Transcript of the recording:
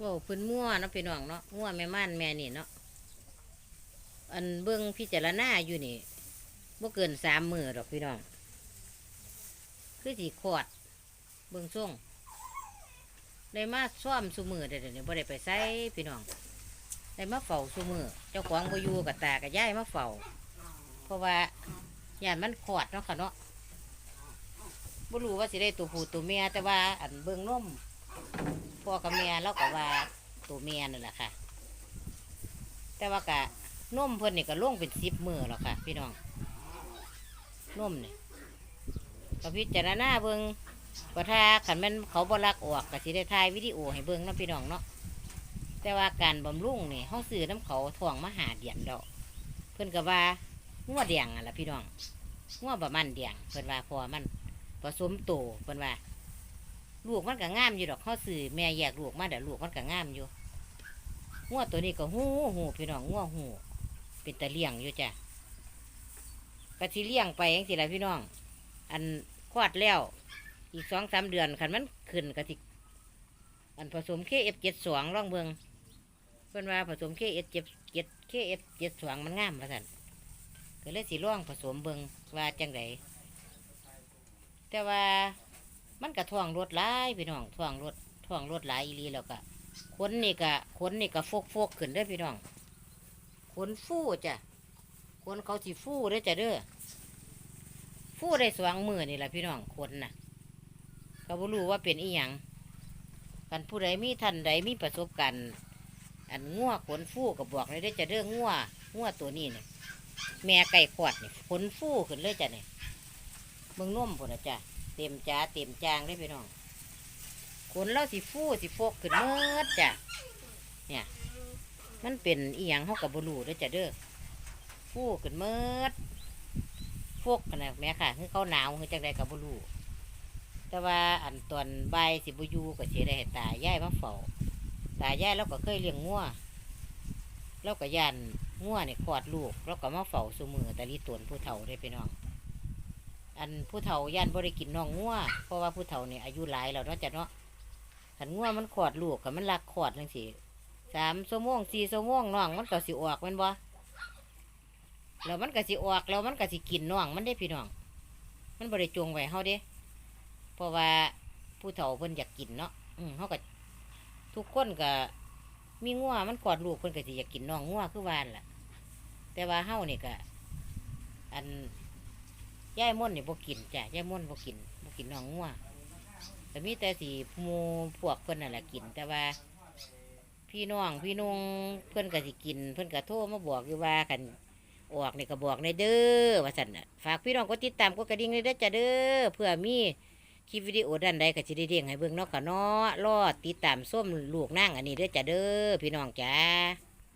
ว่าเพื้นมั่วเนาะพี่น้องเนาะมั่วแม่ม่านแม่นี่เนาะอันเบิ่งพิจารณาอยู่นี่บ่เกินสามมือดอกพี่น้อง คือสีขอด เบิ่งส่วงได้มาซ่อมสุมือเดี๋ยวนี้บ่ได้ไปใส่พี่น้องได้มาเฝ้าสุมือเจ้าของบ่อยู่กับตากับยายมาเฝ้าเพราะว่าย่านมันขอดเนาะค่ะเนาะบ่รู้ว่าสิได้ตัวผู้ตัวเมียแต่ว่าอันเบิ่งนม พ่อกับแม่เราก็ว่าตัวแม่นั่นแหละค่ะ แต่ว่ากะนุ่มเพิ่นนี่ก็ลงเป็นสิบมือแล้วค่ะ พี่น้องนุ่มนี่ก็พิจารณาเบิงว่าถ้าขันแม่นเขาบรักออกก็สิได้ถ่ายวิดีโอให้เบิงเนาะพี่น้องเนาะแต่ว่าการบำรุงนี่ห้องซื้อน้ำเขาทองมหาเดียนดอก เพิ่นก็ว่างัวแดงอะล่ะพี่น้องงัวบะมันแดงเพิ่นว่าพอมันผสมโตเพิ่นว่า ลูกมันก็งามอยู่ดอกเขาสื่อแม่แยกลูกมาเดี๋ยวลูกมันก็งามอยู่งัวตัวนี้ก็หูหูพี่น้องงัวหูเป็นตะเลี่ยงอยู่จ้ะกะทิเลี้ยงไปยังสิละพี่น้อง อันควาดแล้ว อีกสองสามเดือนคันมันขึ้นกะทิอันผสมเคเอฟเจ็ดสองร่องเบิงเพิ่นว่าผสมเคเอฟเจ็ดเจ็ดเคเอฟเจ็ดสองมันงามมาสันก็เลยสิร่องผสมเบิงว่าจังไดแต่ว่า ท่วงรถหลายพี่น้องท่วงรถท่วงรถหลายอีหลีแล้วก็ขนนี่ก็ขนนี่ก็ฟกฟกขึ้นเด้อพี่น้องขนฟูจ้ะขนเขาสิฟูเด้อจ้ะเด้อฟูได้สว่างมือนี่แหละพี่น้องขนน่ะก็บ่รู้ว่าเป็นอีหยังกันผู้ใดมีท่านใดมีประสบการณ์อันงัวขนฟูก็บบอกเลยได้จ้ะเด้องัวงัวตัวนี้เนี่ยแม่ไก่ขวดนี่ขนฟูขึ้นเลยจ้ะเนี่ยเบิ่งนมพุ่นนะจ้ะ เต็มจ้าเต็มจางได้พี่น้องขนเราสิฟูสิฟกขึ้นเมื่อจ้ะเนี่ย มันเป็นอีหยังเฮากับบรูเด้อจ้ะเด้อฟูขึ้นเมื่อฟกกันนะแม่ค่ะคือเขาหนาวคือจังใดกับบรูแต่ว่าอันตอนใบสิบอยูก็เสียได้ตาย่ายมาเฝ้าตาย่ายเราก็เคยเลี้ยงงัวเราก็ยันงัวเนี่ยคลอดลูกเราก็มาเฝ้าสมือแต่ลีตวนผู้เฒ่าได้พี่น้อง อันผู้เฒ่าย่านบ่ได้กินน้องงัวเพราะว่าผู้เฒ่าเนี่ยอายุหลายแล้วเนาะจ้ะเนาะขันงัวมันขอดลูกกับมันลักขอดจังสิสามชั่วโมงสี่ชั่วโมงน้องมันก็สิออกมันบ่แล้วมันก็สิออกแล้วมันก็สิกินน้องมันได้พี่น้อง มันบ่ได้จงไว้เฮาเด้เพราะว่าผู้เฒ่าเพิ่นอยากกินเนาะอืมเฮาก็ทุกคนก็มีงัวมันขอดลูกเพิ่นก็สิอยากกินน้องงัวคือวานล่ะ แต่ว่าเฮานี่ก็อัน ยายม่วนนี่บ่กินจ้ะยายม่นบ่กินบ่กินน้องงัวแต่มีแต่สีหมูพวกเพิ่นนั่นแหละกิน แต่ว่า พี่น้องพี่นุ่งเพิ่อนก็สิกิน เพิ่อนก็โทรมาบอกอยู่ว่ากันออกนี่ก็บอกในเด้อว่าซั่นน่ะฝากพี่น้องกดติดตามกดกระดิ่งเลยเด้อจ้ะเด้อเพื่อมีคลิปวิดีโอด้านใดก็สิได้เด้งให้เบิ่งเนาะค่ะเนาะรอติดตามส้มลูกนางอันนี้เด้อจ้ะเด้อพี่น้องจ้า